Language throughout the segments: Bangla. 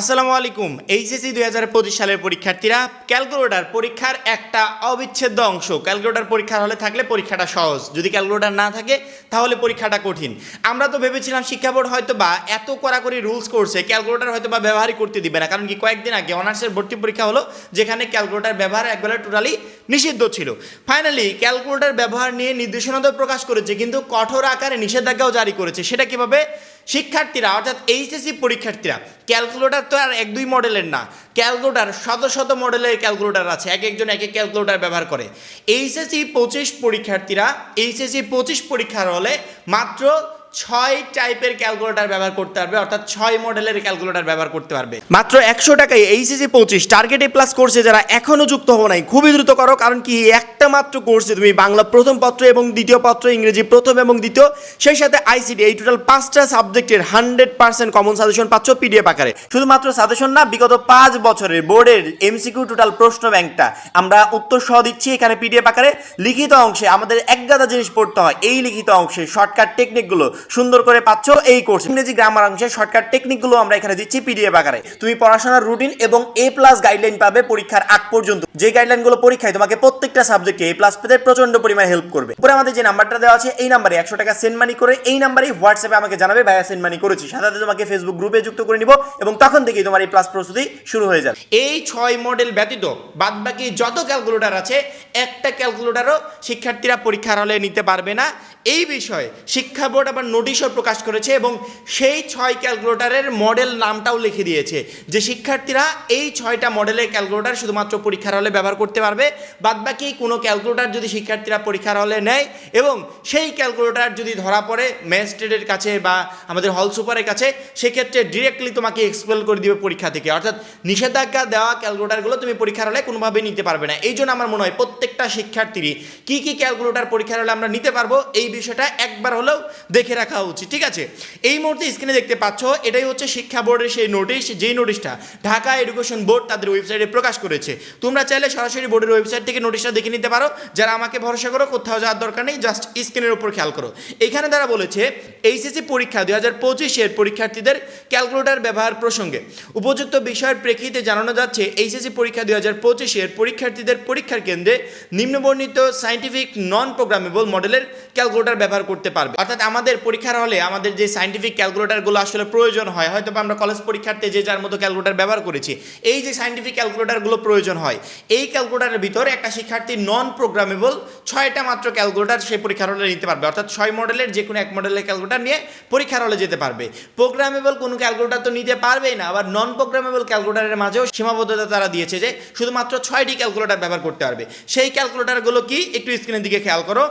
আসসালামু আলাইকুম। এইচএসসি দুই হাজার পঁচিশ সালের পরীক্ষার্থীরা ক্যালকুলেটার পরীক্ষার একটা অবিচ্ছেদ্য অংশ। ক্যালকুলেটার পরীক্ষার হলে থাকলে পরীক্ষাটা সহজ। যদি ক্যালকুলেটার না থাকে, তাহলে পরীক্ষাটা কঠিন। আমরা তো ভেবেছিলাম শিক্ষা বোর্ড হয়তো বা এত কড়াকড়ি রুলস করছে, ক্যালকুলেটার হয়তো বা ব্যবহারই করতে দিবে না। কারণ কি, কয়েকদিন আগে অনার্সের ভর্তি পরীক্ষা হলো, যেখানে ক্যালকুলেটার ব্যবহার একবেলা টোটালি নিষিদ্ধ ছিল। ফাইনালি ক্যালকুলেটার ব্যবহার নিয়ে নির্দেশনা তো প্রকাশ করেছে, কিন্তু কঠোর আকারে নিষেধাজ্ঞাও জারি করেছে। সেটা কীভাবে? শিক্ষার্থীরা, অর্থাৎ এইচএসসি পরীক্ষার্থীরা ক্যালকুলেটার তো আর এক দুই মডেলের না। ক্যালকুলেটার শত শত মডেলের ক্যালকুলেটার আছে। এক একজন এক এক ক্যালকুলেটার ব্যবহার করে। এইচএসসি পঁচিশ পরীক্ষার্থীরা এইচএসসি পঁচিশ পরীক্ষার হলে মাত্র ছয় টাইপের ক্যালকুলেটর ব্যবহার করতে পারবে, অর্থাৎ ছয় মডেলের ক্যালকুলেটর ব্যবহার করতে পারবে। মাত্র একশো টাকায় এইচএসসি পঁচিশ টার্গেট এ প্লাস কোর্সে যারা এখনও যুক্ত হব নাই, খুবই দ্রুত করো, কারণ কি একটা মাত্র কোর্সে তুমি বাংলা প্রথম পত্র এবং দ্বিতীয় পত্র, ইংরেজি প্রথম এবং দ্বিতীয়, সেই সাথে আইসিডি এই টোটাল পাঁচটা সাবজেক্টের হান্ড্রেড পার্সেন্ট কমন সাজেশন পাচ্ছ পিডিএফ আকারে। শুধুমাত্র সাজেশন না, বিগত পাঁচ বছরের বোর্ডের এমসিকিউ টোটাল প্রশ্ন ব্যাংকটা, আমরা উত্তর সহ দিচ্ছি এখানে পিডিএফ আকারে। লিখিত অংশে আমাদের এক গাদা জিনিস পড়তে হয়, এই লিখিত অংশে শর্টকাট টেকনিকগুলো সুন্দর করে পাচ্ছ এই কোর্স ইংরেজি গ্রামার অংশে শর্টকাট টেকনিকগুলো আমরা এখানে দিচ্ছি পিডিএফ আকারে। তুমি পড়াশোনার রুটিন এবং এ প্লাস গাইডলাইন পাবে পরীক্ষার আগ পর্যন্ত। যে গাইডলাইনগুলো পরীক্ষায় তোমাকে প্রত্যেকটা সাবজেক্টে এ প্লাস পেতে প্রচণ্ড পরিমাণে হেল্প করবে। পরে আমাদের যে নাম্বারটা দেওয়া আছে, এই নাম্বারে একশো টাকা সেন্ড মানি করে, এই নাম্বারেই হোয়াটসঅ্যাপে আমাকে জানাবে, ভাইয়া সেন্ড মানি করেছি। সাথে তোমাকে ফেসবুক গ্রুপে যুক্ত করে নিব এবং তখন থেকেই তোমার এই প্লাস প্রস্তুতি শুরু হয়ে যাবে। এই ছয় মডেল ব্যতীত বাদ বাকি যত ক্যালকুলেটর আছে, একটা ক্যালকুলেটরও শিক্ষার্থীরা পরীক্ষার হলে নিতে পারবে না। এই বিষয়ে শিক্ষা বোর্ড আবার নোটিশও প্রকাশ করেছে এবং সেই ছয় ক্যালকুলেটারের মডেল নামটাও লিখে দিয়েছে যে শিক্ষার্থীরা এই ছয়টা মডেলের ক্যালকুলেটার শুধুমাত্র পরীক্ষার হলে ব্যবহার করতে পারবে, বাদবাকি কোনো ক্যালকুলেটার যদি শিক্ষার্থীরা পরীক্ষার হলে নেয় এবং সেই ক্যালকুলেটার যদি ধরা পড়ে ম্যাজিস্ট্রেটের কাছে বা আমাদের হল সুপারের কাছে, সেক্ষেত্রে ডিরেক্টলি তোমাকে এক্সপেল করে দিবে পরীক্ষা থেকে। অর্থাৎ নিষেধাজ্ঞা দেওয়া ক্যালকুলেটারগুলো তুমি পরীক্ষার হলে কোনোভাবেই নিতে পারবে না। এই জন্য আমার মনে হয় প্রত্যেকটা শিক্ষার্থীরই কী কী ক্যালকুলেটার পরীক্ষার হলে আমরা নিতে পারব, এই বিষয়টা একবার হলেও দেখে রাখা উচিত, ঠিক আছে? এই মুহূর্তে স্ক্রিনে দেখতে পাচ্ছ, এটাই হচ্ছে শিক্ষা বোর্ডের সেই নোটিশ যেই নোটিশটা ঢাকা এডুকেশন বোর্ড তাদের ওয়েবসাইটে প্রকাশ করেছে। তোমরা চাইলে সরাসরি বোর্ডের ওয়েবসাইট থেকে নোটিশটা দেখে নিতে পারো। যারা আমাকে ভরসা করো, কোথাও যাওয়ার দরকার নেই জাস্ট স্ক্রিনের উপর খেয়াল করো। এখানে তারা বলেছে এইচএসসি পরীক্ষা দুই হাজার পঁচিশের পরীক্ষার্থীদের ক্যালকুলেটর ব্যবহার প্রসঙ্গে উপযুক্ত বিষয়ের প্রেক্ষিতে জানানো যাচ্ছে এইচএসসি পরীক্ষা দুই হাজার পঁচিশের পরীক্ষার্থীদের পরীক্ষার কেন্দ্রে নিম্নবর্ণিত সাইন্টিফিক নন প্রোগ্রামেবল মডেলের ক্যালকুলেটর ব্যবহার করতে পারবে। অর্থাৎ আমাদের পরীক্ষার হলে আমাদের যে সাইন্টিফিক ক্যালকুলেটারগুলো আসলে প্রয়োজন হয় হয়তো বা আমরা কলেজ পরীক্ষার্থে যে যার মতো ক্যালকুলেটার ব্যবহার করেছি, এই যে সাইন্টিফিক ক্যালকুলেটারগুলো প্রয়োজন হয়, এই ক্যালকুলেটারের ভিতরে একটা শিক্ষার্থী নন প্রোগ্রামেবল ছয়টা মাত্র ক্যালকুলেটার সেই পরীক্ষার হলে নিতে পারবে। অর্থাৎ ছয় মডেলের যে কোনো এক মডেলের ক্যালকুলেটর নিয়ে পরীক্ষার হলে যেতে পারবে। প্রোগ্রামেবল কোনো ক্যালকুলেটার তো নিতে পারবেই না, আবার নন প্রোগ্রামেবল ক্যালকুলেটারের মাঝেও সীমাবদ্ধতা তারা দিয়েছে যে শুধুমাত্র ছয়টি ক্যালকুলেটার ব্যবহার করতে পারবে। সেই ক্যালকুলেটারগুলো কি? একটু স্ক্রিনের দিকে খেয়াল করো।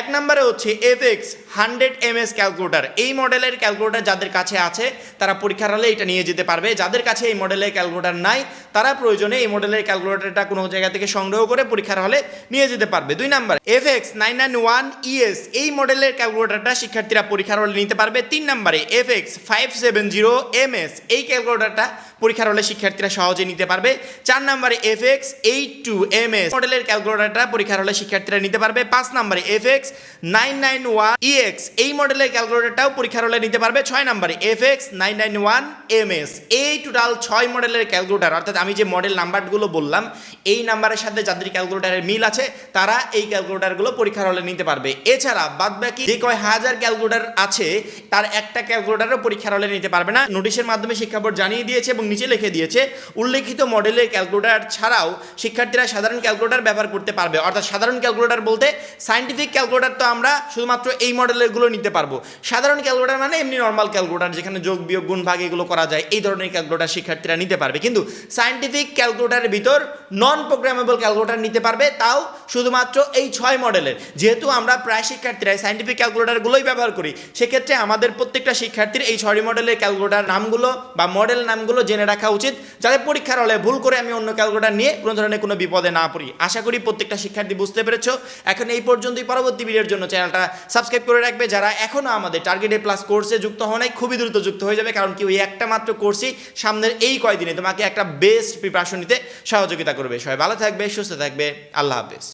এক নম্বরে হচ্ছে F X hundred M S calculator এই মডেলের ক্যালকুলেটার যাদের কাছে আছে, তারা পরীক্ষার হলে এটা নিয়ে যেতে পারবে। যাদের কাছে এই মডেলের ক্যালকুলেটার নাই, তারা প্রয়োজনে এই মডেলের ক্যালকুলেটরটা কোনো জায়গা থেকে সংগ্রহ করে পরীক্ষার হলে নিয়ে যেতে পারবে। দুই number F X nine nine one ES এই মডেলের ক্যালকুলেটরটা শিক্ষার্থীরা পরীক্ষার হলে নিতে পারবে। তিন নাম্বারে F X five seven zero M S এই ক্যালকুলেটরটা পরীক্ষার হলে শিক্ষার্থীরা সহজে নিতে পারবে। চার নাম্বারে F X eight two M S মডেলের ক্যালকুলেটারটা পরীক্ষার হলে শিক্ষার্থীরা নিতে পারবে। পাঁচ নাম্বারে F X nine nine one EX এই মডেলের ক্যালকুলেটরটাও পরীক্ষার হলে নিতে পারবে। ছয় নাম্বারে F X nine nine one M S এই টোটাল ছয় মডেলের ক্যালকুলেটর। অর্থাৎ আমি যে মডেল নাম্বারগুলো বললাম, এই নাম্বারের সাথে যাদের ক্যালকুলেটারের মিল আছে, তারা এই ক্যালকুলেটারগুলো পরীক্ষার হলে নিতে পারবে। এছাড়া বাদ বাকি যে কয় হাজার ক্যালকুলেটার আছে, তার একটা ক্যালকুলেটারও পরীক্ষার হলে নিতে পারবে না। নোটিশের মাধ্যমে শিক্ষা বোর্ড জানিয়ে দিয়েছে এবং নিচে লিখে দিয়েছে, উল্লেখিত মডেলের ক্যালকুলেটার ছাড়াও শিক্ষার্থীরা সাধারণ ক্যালকুলেটার ব্যবহার করতে পারবে। অর্থাৎ সাধারণ ক্যালকুলেটার বলতে সাইন্টিফিক ক্যালকুলেটার তো আমরা শুধুমাত্র এই মডেলেরগুলো নিতে পারব। সাধারণ ক্যালকুলেটার মানে এমনি নর্মাল ক্যালকুলেটার যেখানে যোগ, বিয়োগ, গুণ, ভাগ এগুলো করা যায়, এই ধরনের ক্যালকুলেটার শিক্ষার্থীরা নিতে পারবে। কিন্তু সায়েন্টিফিক ক্যালকুলেটারের ভিতর নন প্রোগ্রামেবল ক্যালকুলেটার নিতে পারবে, তাও শুধুমাত্র এই ছয় মডেলের। যেহেতু আমরা প্রায় শিক্ষার্থীরা সাইন্টিফিক ক্যালকুলেটারগুলোই ব্যবহার করি, সেক্ষেত্রে আমাদের প্রত্যেকটা শিক্ষার্থীর এই ছয়টি মডেলের ক্যালকুলেটার নামগুলো বা মডেল নামগুলো জেনে রাখা উচিত, যাতে পরীক্ষার হলে ভুল করে আমি অন্য ক্যালকুলেটার নিয়ে কোনো ধরনের কোনো বিপদে না পড়ি। আশা করি প্রত্যেকটা শিক্ষার্থী বুঝতে পেরেছ। এখন এই পর্যন্তই পরবর্তী ভিডিওর জন্য চ্যানেলটা সাবস্ক্রাইব করে রাখবে। যারা এখনও আমাদের টার্গেটে প্লাস কোর্সে যুক্ত হওয়া নাই, খুবই দ্রুত যুক্ত হয়ে যাবে, কারণ কি ওই একটা মাত্র কোর্সই সামনের এই কয়দিনে তোমাকে একটা বেস্ট প্রিপারেশন নিতে সহযোগিতা করবে। সবাই ভালো থাকবে, সুস্থ থাকবে, আল্লাহ হাফেজ।